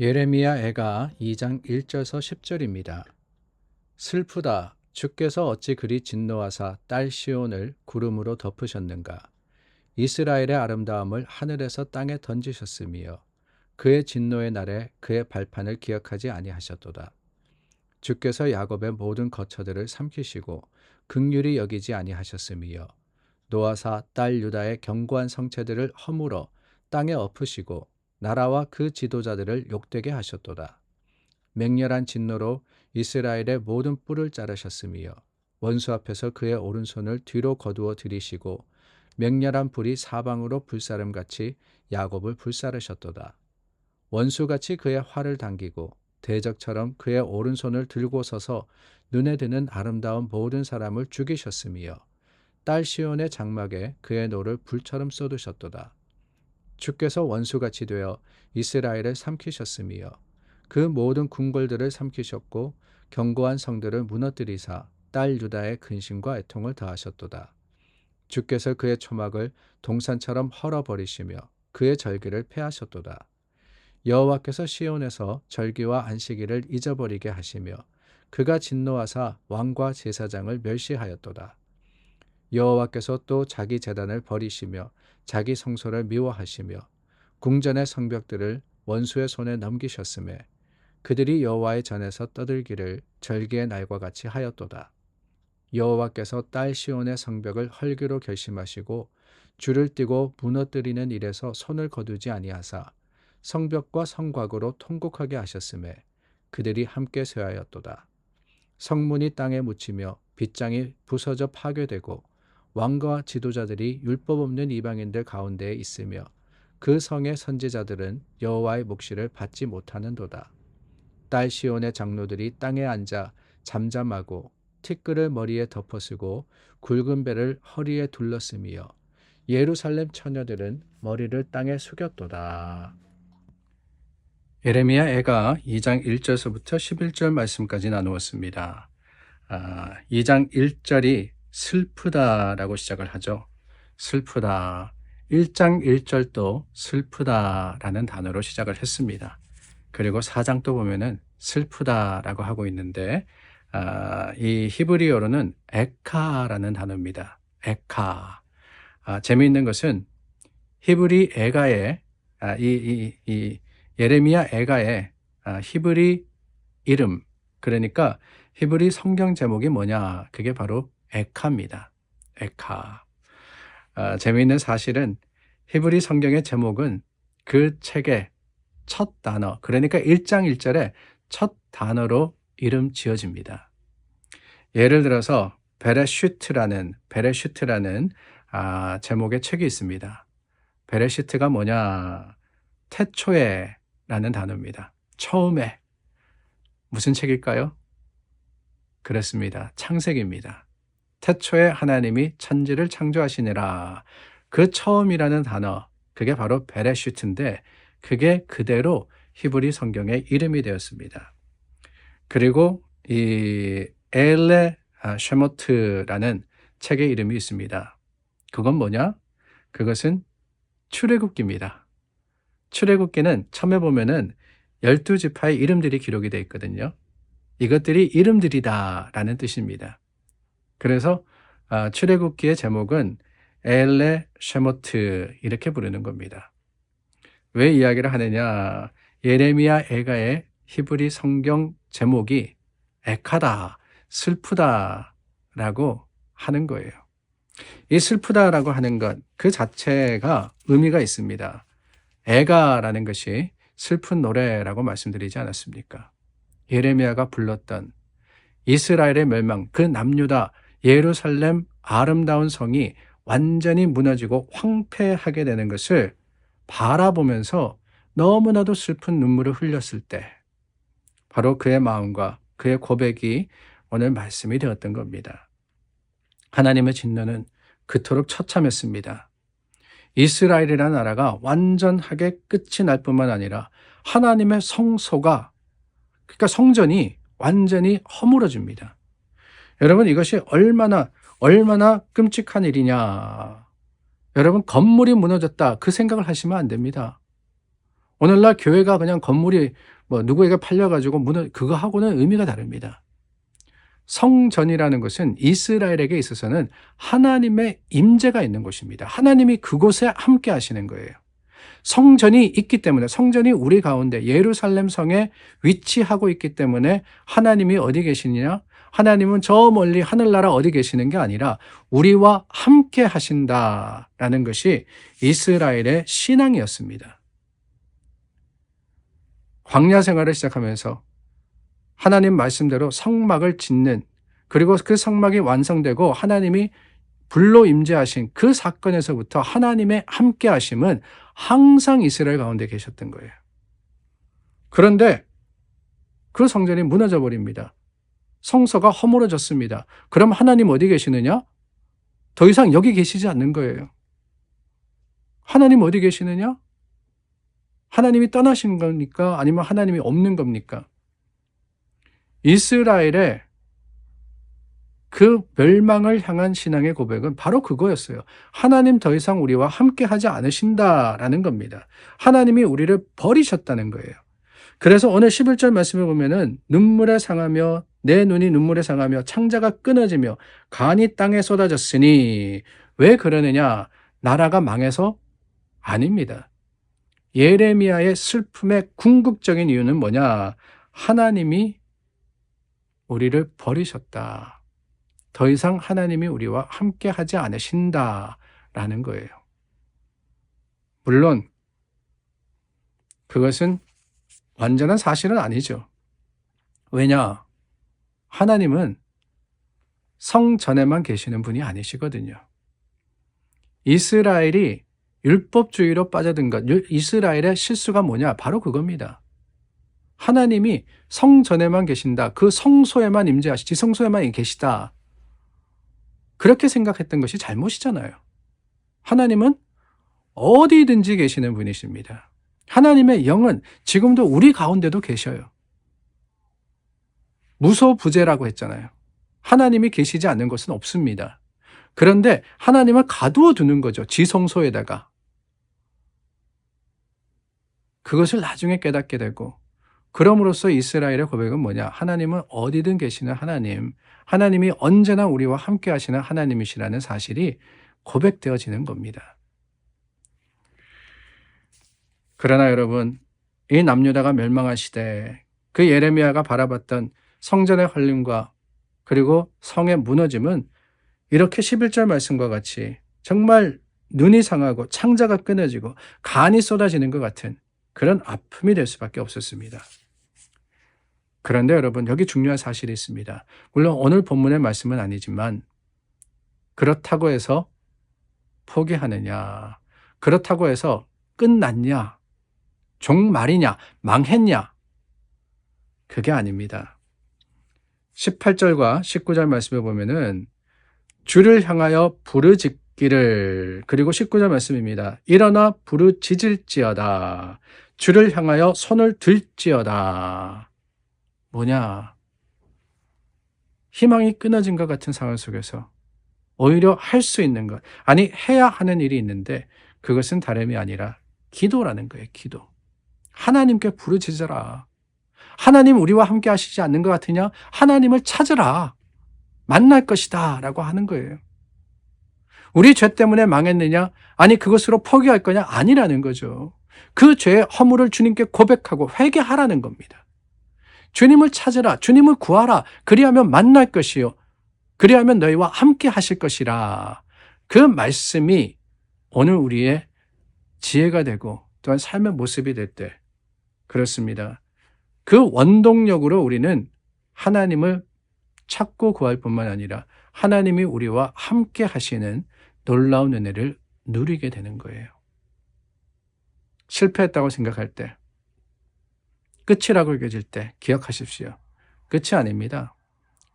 예레미야 애가 2장 1절서 10절입니다. 슬프다. 주께서 어찌 그리 진노하사 딸 시온을 구름으로 덮으셨는가. 이스라엘의 아름다움을 하늘에서 땅에 던지셨으며 그의 진노의 날에 그의 발판을 기억하지 아니하셨도다. 주께서 야곱의 모든 거처들을 삼키시고 극률이 여기지 아니하셨으며 노아사 딸 유다의 견고한 성체들을 허물어 땅에 엎으시고 나라와 그 지도자들을 욕되게 하셨도다. 맹렬한 진노로 이스라엘의 모든 뿔을 자르셨으며 원수 앞에서 그의 오른손을 뒤로 거두어 들이시고 맹렬한 불이 사방으로 불사름같이 야곱을 불사르셨도다. 원수같이 그의 활을 당기고 대적처럼 그의 오른손을 들고 서서 눈에 드는 아름다운 모든 사람을 죽이셨으며 딸 시온의 장막에 그의 노를 불처럼 쏟으셨도다. 주께서 원수같이 되어 이스라엘을 삼키셨으며 그 모든 궁궐들을 삼키셨고 견고한 성들을 무너뜨리사 딸 유다의 근심과 애통을 더하셨도다. 주께서 그의 초막을 동산처럼 헐어버리시며 그의 절기를 폐하셨도다. 여호와께서 시온에서 절기와 안식일을 잊어버리게 하시며 그가 진노하사 왕과 제사장을 멸시하였도다. 여호와께서 또 자기 재단을 버리시며 자기 성소를 미워하시며 궁전의 성벽들을 원수의 손에 넘기셨음에 그들이 여호와의 전에서 떠들기를 절기의 날과 같이 하였도다. 여호와께서 딸 시온의 성벽을 헐기로 결심하시고 줄을 띠고 무너뜨리는 일에서 손을 거두지 아니하사 성벽과 성곽으로 통곡하게 하셨음에 그들이 함께 쇠하였도다. 성문이 땅에 묻히며 빗장이 부서져 파괴되고 왕과 지도자들이 율법 없는 이방인들 가운데에 있으며 그 성의 선지자들은 여호와의 묵시를 받지 못하는도다. 딸 시온의 장로들이 땅에 앉아 잠잠하고 티끌을 머리에 덮어쓰고 굵은 배를 허리에 둘렀으며 예루살렘 처녀들은 머리를 땅에 숙였도다. 예레미야 애가 2장 1절서부터 11절 말씀까지 나누었습니다. 아, 2장 1절이 슬프다라고 시작을 하죠. 슬프다. 1장 1절도 슬프다라는 단어로 시작을 했습니다. 그리고 4장 또 보면은 슬프다라고 하고 있는데 아, 이 히브리어로는 에카라는 단어입니다. 에카. 아, 재미있는 것은 히브리 에가의 아, 이, 이, 이 예레미야 에가의 아, 히브리 이름 그러니까 히브리 성경 제목이 뭐냐? 그게 바로 에카입니다. 에카. 아, 재미있는 사실은 히브리 성경의 제목은 그 책의 첫 단어, 그러니까 1장 1절에 첫 단어로 이름 지어집니다. 예를 들어서 베레슈트라는 베레슈트라는 아, 제목의 책이 있습니다. 베레슈트가 뭐냐? 태초에라는 단어입니다. 처음에 무슨 책일까요? 그렇습니다. 창세기입니다. 태초에 하나님이 천지를 창조하시니라. 그 처음이라는 단어, 그게 바로 베레슈트인데, 그게 그대로 히브리 성경의 이름이 되었습니다. 그리고 이 엘레 아, 쉐모트라는 책의 이름이 있습니다. 그건 뭐냐? 그것은 출애굽기입니다. 출애굽기는 처음에 보면은 열두 지파의 이름들이 기록이 되어 있거든요. 이것들이 이름들이다라는 뜻입니다. 그래서 아, 출애굽기의 제목은 엘레 쉐모트 이렇게 부르는 겁니다. 왜 이야기를 하느냐? 예레미야 에가의 히브리 성경 제목이 에카다, 슬프다라고 하는 거예요. 이 슬프다라고 하는 것, 그 자체가 의미가 있습니다. 에가라는 것이 슬픈 노래라고 말씀드리지 않았습니까? 예레미야가 불렀던 이스라엘의 멸망, 그 남유다, 예루살렘 아름다운 성이 완전히 무너지고 황폐하게 되는 것을 바라보면서 너무나도 슬픈 눈물을 흘렸을 때, 바로 그의 마음과 그의 고백이 오늘 말씀이 되었던 겁니다. 하나님의 진노는 그토록 처참했습니다. 이스라엘이라는 나라가 완전하게 끝이 날 뿐만 아니라 하나님의 성소가, 그러니까 성전이 완전히 허물어집니다. 여러분, 이것이 얼마나, 얼마나 끔찍한 일이냐. 여러분, 건물이 무너졌다. 그 생각을 하시면 안 됩니다. 오늘날 교회가 그냥 건물이 뭐 누구에게 팔려가지고 무너 그거 하고는 의미가 다릅니다. 성전이라는 것은 이스라엘에게 있어서는 하나님의 임재가 있는 곳입니다. 하나님이 그곳에 함께 하시는 거예요. 성전이 있기 때문에 성전이 우리 가운데 예루살렘 성에 위치하고 있기 때문에 하나님이 어디 계시느냐? 하나님은 저 멀리 하늘나라 어디 계시는 게 아니라 우리와 함께 하신다라는 것이 이스라엘의 신앙이었습니다. 광야 생활을 시작하면서 하나님 말씀대로 성막을 짓는 그리고 그 성막이 완성되고 하나님이 불로 임재하신 그 사건에서부터 하나님의 함께 하심은 항상 이스라엘 가운데 계셨던 거예요. 그런데 그 성전이 무너져 버립니다. 성서가 허물어졌습니다. 그럼 하나님 어디 계시느냐? 더 이상 여기 계시지 않는 거예요. 하나님 어디 계시느냐? 하나님이 떠나신 겁니까? 아니면 하나님이 없는 겁니까? 이스라엘의 그 멸망을 향한 신앙의 고백은 바로 그거였어요. 하나님 더 이상 우리와 함께 하지 않으신다라는 겁니다. 하나님이 우리를 버리셨다는 거예요. 그래서 오늘 11절 말씀을 보면은 눈물에 상하며 내 눈이 눈물에 상하며 창자가 끊어지며 간이 땅에 쏟아졌으니 왜 그러느냐? 나라가 망해서 아닙니다. 예레미야의 슬픔의 궁극적인 이유는 뭐냐? 하나님이 우리를 버리셨다. 더 이상 하나님이 우리와 함께 하지 않으신다 라는 거예요. 물론 그것은 완전한 사실은 아니죠. 왜냐? 하나님은 성 전에만 계시는 분이 아니시거든요. 이스라엘이 율법주의로 빠져든 것, 이스라엘의 실수가 뭐냐? 바로 그겁니다. 하나님이 성 전에만 계신다. 그 성소에만 임재하시, 지성소에만 계시다. 그렇게 생각했던 것이 잘못이잖아요. 하나님은 어디든지 계시는 분이십니다. 하나님의 영은 지금도 우리 가운데도 계셔요. 무소부재라고 했잖아요. 하나님이 계시지 않는 것은 없습니다. 그런데 하나님을 가두어 두는 거죠. 지성소에다가. 그것을 나중에 깨닫게 되고 그럼으로써 이스라엘의 고백은 뭐냐? 하나님은 어디든 계시는 하나님, 하나님이 언제나 우리와 함께 하시는 하나님이시라는 사실이 고백되어지는 겁니다. 그러나 여러분, 이 남유다가 멸망한 시대, 그 예레미야가 바라봤던 성전의 헐림과 그리고 성의 무너짐은 이렇게 11절 말씀과 같이 정말 눈이 상하고 창자가 끊어지고 간이 쏟아지는 것 같은 그런 아픔이 될 수밖에 없었습니다. 그런데 여러분, 여기 중요한 사실이 있습니다. 물론 오늘 본문의 말씀은 아니지만, 그렇다고 해서 포기하느냐, 그렇다고 해서 끝났냐, 종말이냐, 망했냐, 그게 아닙니다. 18절과 19절 말씀에 보면은 주를 향하여 부르짖기를 그리고 19절 말씀입니다. 일어나 부르짖을지어다. 주를 향하여 손을 들지어다. 뭐냐? 희망이 끊어진 것 같은 상황 속에서 오히려 할 수 있는 것, 아니, 해야 하는 일이 있는데 그것은 다름이 아니라 기도라는 거예요, 기도. 하나님께 부르짖어라. 하나님 우리와 함께 하시지 않는 것 같으냐? 하나님을 찾으라. 만날 것이다. 라고 하는 거예요. 우리 죄 때문에 망했느냐? 아니, 그것으로 포기할 거냐? 아니라는 거죠. 그 죄의 허물을 주님께 고백하고 회개하라는 겁니다. 주님을 찾으라. 주님을 구하라. 그리하면 만날 것이요. 그리하면 너희와 함께 하실 것이라. 그 말씀이 오늘 우리의 지혜가 되고 또한 삶의 모습이 될 때 그렇습니다. 그 원동력으로 우리는 하나님을 찾고 구할 뿐만 아니라 하나님이 우리와 함께 하시는 놀라운 은혜를 누리게 되는 거예요. 실패했다고 생각할 때, 끝이라고 여겨질 때 기억하십시오. 끝이 아닙니다.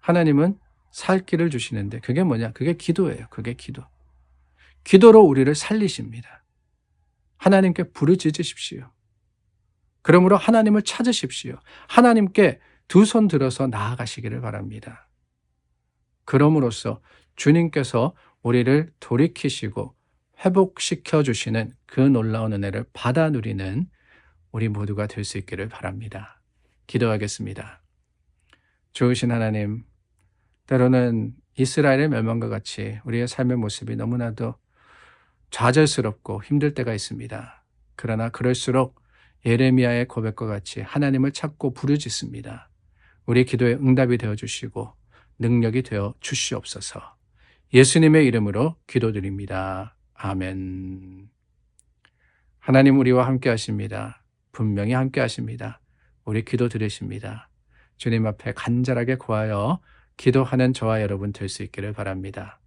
하나님은 살 길을 주시는데 그게 뭐냐? 그게 기도예요. 그게 기도. 기도로 우리를 살리십니다. 하나님께 부르짖으십시오. 그러므로 하나님을 찾으십시오. 하나님께 두 손 들어서 나아가시기를 바랍니다. 그럼으로써 주님께서 우리를 돌이키시고 회복시켜 주시는 그 놀라운 은혜를 받아 누리는 우리 모두가 될 수 있기를 바랍니다. 기도하겠습니다. 좋으신 하나님, 때로는 이스라엘의 멸망과 같이 우리의 삶의 모습이 너무나도 좌절스럽고 힘들 때가 있습니다. 그러나 그럴수록 예레미야의 고백과 같이 하나님을 찾고 부르짖습니다. 우리 기도에 응답이 되어 주시고 능력이 되어 주시옵소서. 예수님의 이름으로 기도드립니다. 아멘. 하나님 우리와 함께 하십니다. 분명히 함께 하십니다. 우리 기도 들으십니다. 주님 앞에 간절하게 구하여 기도하는 저와 여러분 될 수 있기를 바랍니다.